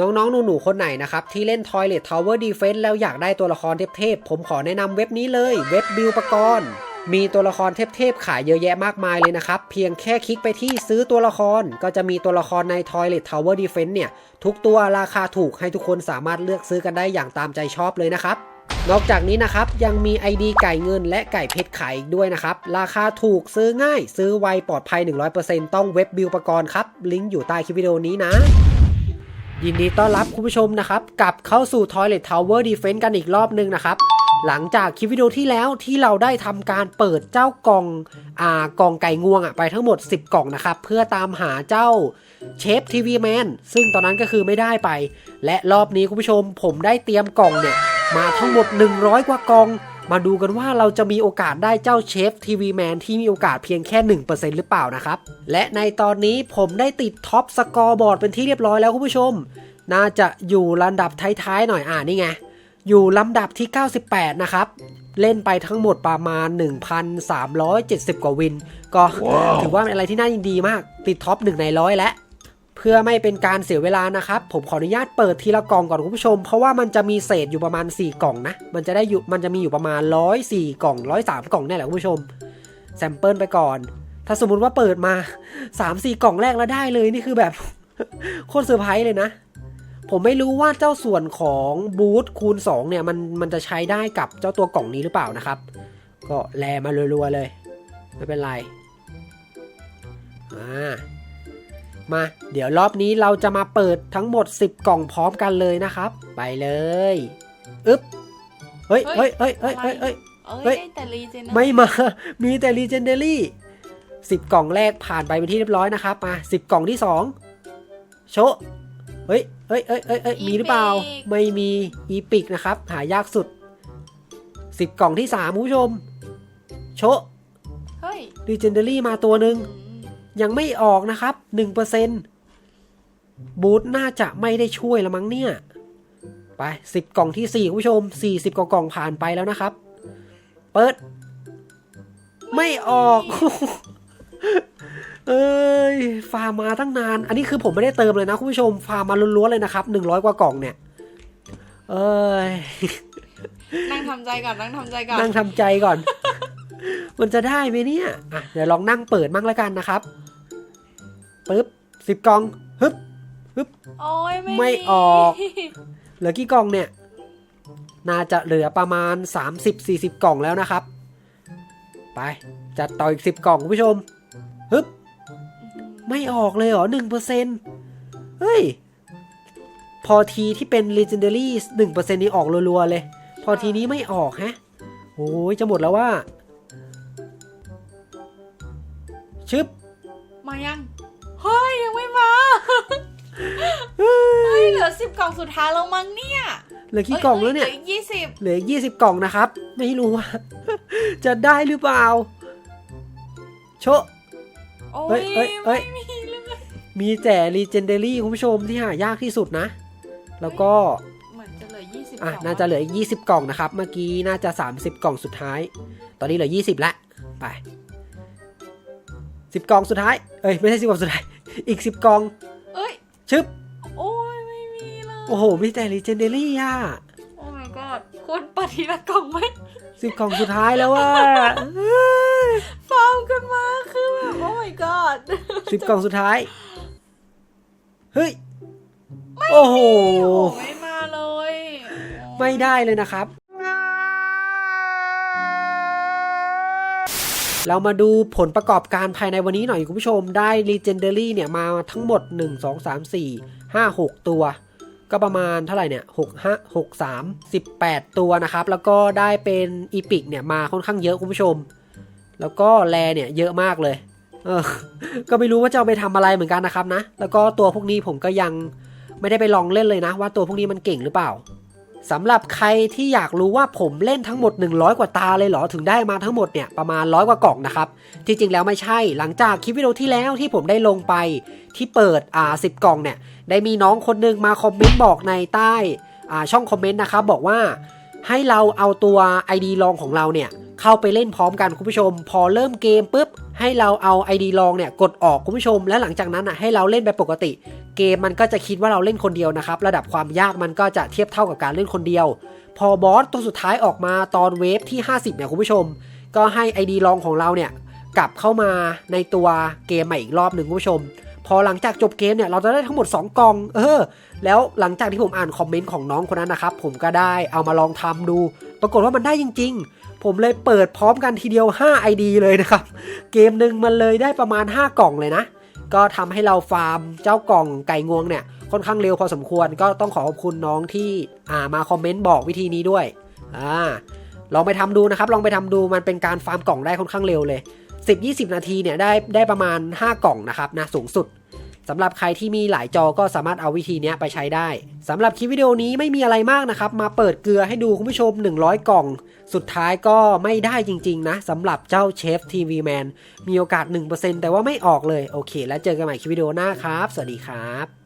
น้องๆ หนู ๆ คนไหนนะครับ ที่เล่น Toilet Tower Defense แล้วอยากได้ตัวละครเทพๆ ผมขอแนะนำเว็บนี้เลย เว็บบิวปกรณ์มีตัวละครเทพๆ ขายเยอะแยะมากมายเลยนะครับ เพียงแค่คลิกไปที่ซื้อตัวละคร ก็จะมีตัวละครใน Toilet Tower Defense เนี่ย ทุกตัวราคาถูกให้ทุกคนสามารถเลือกซื้อกันได้อย่างตามใจชอบเลยนะครับนอกจากนี้นะครับ ยังมี ID ไก่เงินและไก่เพชรขายอีกด้วยนะครับ ราคาถูกซื้อง่าย ซื้อไวปลอดภัย 100%ต้องเว็บบิวปกรณ์ครับ ลิงก์อยู่ใต้คลิปวิดีโอนี้นะ ยินดีต้อนรับคุณผู้ชมนะครับกลับเข้าสู่ Toilet Tower Defense กันอีกรอบนึงนะครับ หลังจากคลิปวิดีโอที่แล้วที่เราได้ทำการเปิดเจ้ากล่องอ่ากล่องไก่งวงอะไปทั้งหมด 10 กล่องนะครับ เพื่อตามหาเจ้าเชฟทีวีแมนซึ่งตอนนั้นก็คือไม่ได้ไป และรอบนี้คุณผู้ชมผมได้เตรียมกล่องเนี่ยมาทั้งหมด 100 กว่ากล่อง มาดูกันว่าเราจะมีโอกาสได้เจ้าเชฟทีวีแมนที่มีโอกาสเพียงแค่ 1%หรือเปล่านะครับ และในตอนนี้ผมได้ติดท็อปสกอร์บอร์ดเป็นที่เรียบร้อยแล้วคุณผู้ชม น่าจะอยู่ลำดับท้ายๆหน่อยอ่านี่ไง อยู่ลำดับที่ 98 นะครับ เล่นไปทั้งหมดประมาณ 1,370 กว่าวิน ก็ถือว่าเป็นอะไรที่น่ายินดีมาก ติดท็อป1ในร้อยแล้วเพื่อไม่เป็นการเสียเวลานะครับ ผมขออนุญาตเปิดทีละกล่องก่อนคุณผู้ชม เพราะว่ามันจะมีเศษอยู่ประมาณ 4 กล่องนะ มันจะได้อยู่มันจะมีอยู่ประมาณ 104 กล่อง 103 กล่องเนี่ยแหละคุณผู้ชมแซมเปิลไปก่อน ถ้าสมมติว่าเปิดมา 3-4 กล่องแรกแล้วได้เลยนี่คือแบบโคตรเซอร์ไพรส์เลยนะ ผมไม่รู้ว่าเจ้าส่วนของบูทคูณ 2 เนี่ยมันมันจะใช้ได้กับเจ้าตัวกล่องนี้หรือเปล่านะครับ ก็แลมารัวๆเลย ไม่เป็นไร อ่า มา เดี๋ยวรอบนี้เราจะมาเปิดทั้งหมด 10 กล่องพร้อมกันเลยนะครับ ไปเลยอึ๊บเฮ้ยเฮ้ยเฮ้ยเฮ้ยเฮ้ยเฮ้ยเอ้เฮ้ยยแต่รีเจนไม่มา มีแต่ Legendary 10กล่องแรกผ่านไปเป็นที่เรียบร้อยนะครับมา10กล่องที่2โชะเฮ้ยเฮ้ยเฮ้ยเฮ้ยเฮ้ยมีหรือเปล่า ไม่มีอีพิกนะครับ หายากสุด10กล่องที่3คุณผู้ชม โชะเฮ้ย Legendary มาตัวหนึ่งอืม ยังไม่ออกนะครับ1%บูธน่าจะไม่ได้ช่วยละมั้งเนี่ย ไป 10 กล่องที่ 4 คุณผู้ชม 40 กว่ากล่องผ่านไปแล้วนะครับ เปิด ไม่ออก เอ้ย ฟาร์มมาตั้งนาน อันนี้คือผมไม่ได้เติมเลยนะคุณผู้ชม ฟาร์มมาล้วนๆเลยนะครับ 100 กว่ากล่องเนี่ย เอ้ย นั่งทำใจก่อน นั่งทำใจก่อน นั่งทำใจก่อนมันจะได้ไหมเนี่ย อะ เดี๋ยวลองนั่งเปิดมั่งแล้วกันนะครับ ปึ๊บสิบกล่องฮึบ โอ้ยไม่ไม่ออก เหลือกี่กล่องเนี่ย น่าจะเหลือประมาณ 30-40 กล่องแล้วนะครับ ไป จัดต่ออีก 10 กล่องคุณผู้ชมฮึบ ไม่ออกเลยเหรอหนึ่งเปอร์เซ็นเฮ้ย พอทีที่เป็น Legendary หนึ่งเปอร์เซ็นนี้ออกรัวๆเลย พอทีนี้ไม่ออกฮะโอ้ยจะหมดแล้วว่า ชึบ มายัง เฮ้ยยังไม่มาเฮ้ยเหลือสิบกล่องสุดท้ายแล้วมั้งเนี่ยเหลือกี่กล่องแล้วเนี่ยยี่สิบเหลือยี่สิบกล่องนะครับ ไม่รู้ว่า จะได้หรือเปล่า โชะโอ้เฮ้ยยเฮ้ยเฮ้ยไม่มีเลยมีแต่ Legendary คุณผู้ชมที่หายากที่สุดนะ แล้วก็เหมือนจะเหลือยี่สิบอะน่าจะเหลืออีก20กล่องนะครับ เมื่อกี้น่าจะ30กล่องสุดท้าย ตอนนี้เหลือ20ละไป 10กล่องสุดท้าย เอ้ยไม่ใช่10กล่องสุดท้าย อีก10กล่อง เอ้ย ชึบ โอ้ยไม่มีเลยโอ้โห มีแต่ Legendary อะ โอ้ my god คุณปฏิละกล่องไหม10กล่องสุดท้ายแล้วว่าฟาร์มกันมาคือแบบโอ้ my god สิบกล่องสุดท้าย เฮ้ย โอ้โห โอ้ไม่มาเลย ไม่ได้เลยนะครับ เรามาดูผลประกอบการภายในวันนี้หน่อยคุณผู้ชมได้ Legendary เนี่ยมาทั้งหมด 1 2 3 4 5 6 ตัว ก็ประมาณเท่าไหร่เนี่ย6 5 6 3 18 ตัวนะครับ แล้วก็ได้เป็นอีพิกเนี่ยมาค่อนข้างเยอะคุณผู้ชม แล้วก็แลเนี่ยเยอะมากเลยเออก็ไม่รู้ว่าจะเอาไปทำอะไรเหมือนกันนะครับนะ แล้วก็ตัวพวกนี้ผมก็ยังไม่ได้ไปลองเล่นเลยนะ ว่าตัวพวกนี้มันเก่งหรือเปล่า สำหรับใครที่อยากรู้ว่าผมเล่นทั้งหมด 100 กว่าตาเลยเหรอถึงได้มาทั้งหมดเนี่ยประมาณร้อยกว่ากล่องนะครับที่จริงแล้วไม่ใช่หลังจากคลิปวิดีโอที่แล้วที่ผมได้ลงไปที่เปิดอ่าสิกล่องเนี่ยได้มีน้องคนหนึงมาคอมเมนต์บอกในใต้อ่าช่องคอมเมนต์นะครับบอกว่าให้เราเอาตัว ID ลองของเราเนี่ยเข้าไปเล่นพร้อมกันคุณผู้ชม พอเริ่มเกมปุ๊บให้เราเอา ID ลองเนี่ยกดออกคุณผู้ชม และหลังจากนั้นอะให้เราเล่นไปปกติ เกมมันก็จะคิดว่าเราเล่นคนเดียวนะครับ ระดับความยากมันก็จะเทียบเท่ากับการเล่นคนเดียว พอบอสตัวสุดท้ายออกมาตอนเวฟที่ 50เนี่ยคุณผู้ชม ก็ให้ ID ลองของเราเนี่ยกลับเข้ามาในตัวเกมใหม่อีกรอบหนึ่งคุณผู้ชม พอหลังจากจบเกมเนี่ยเราจะได้ทั้งหมด 2 กล่อง เออ แล้วหลังจากที่ผมอ่านคอมเมนต์ของน้องคนนั้นนะครับ ผมก็ได้เอามาลองทำดู ปรากฏว่ามันได้จริง ๆ ผมเลยเปิดพร้อมกันทีเดียว 5 ID เลยนะครับ เกมหนึ่งมันเลยได้ประมาณ 5 กล่องเลยนะ ก็ทำให้เราฟาร์มเจ้ากล่องไก่งวงเนี่ยค่อนข้างเร็วพอสมควรก็ต้องขอขอบคุณน้องที่อ่ามาคอมเมนต์บอกวิธีนี้ด้วยอ่าลองไปทำดูนะครับ ลองไปทำดูมันเป็นการฟาร์มกล่องได้ค่อนข้างเร็วเลย 10-20 นาทีเนี่ยได้ได้ประมาณ 5 กล่องนะครับนะสูงสุด สำหรับใครที่มีหลายจอก็สามารถเอาวิธีนี้ไปใช้ได้สำหรับคลิปวิดีโอนี้ไม่มีอะไรมากนะครับ มาเปิดเกลือให้ดูคุณผู้ชม 100 กล่อง สุดท้ายก็ไม่ได้จริง ๆ นะสำหรับเจ้าเชฟทีวีแมนมีโอกาส 1%แต่ว่าไม่ออกเลย โอเค แล้วเจอกันใหม่คลิปวิดีโอหน้าครับ สวัสดีครับ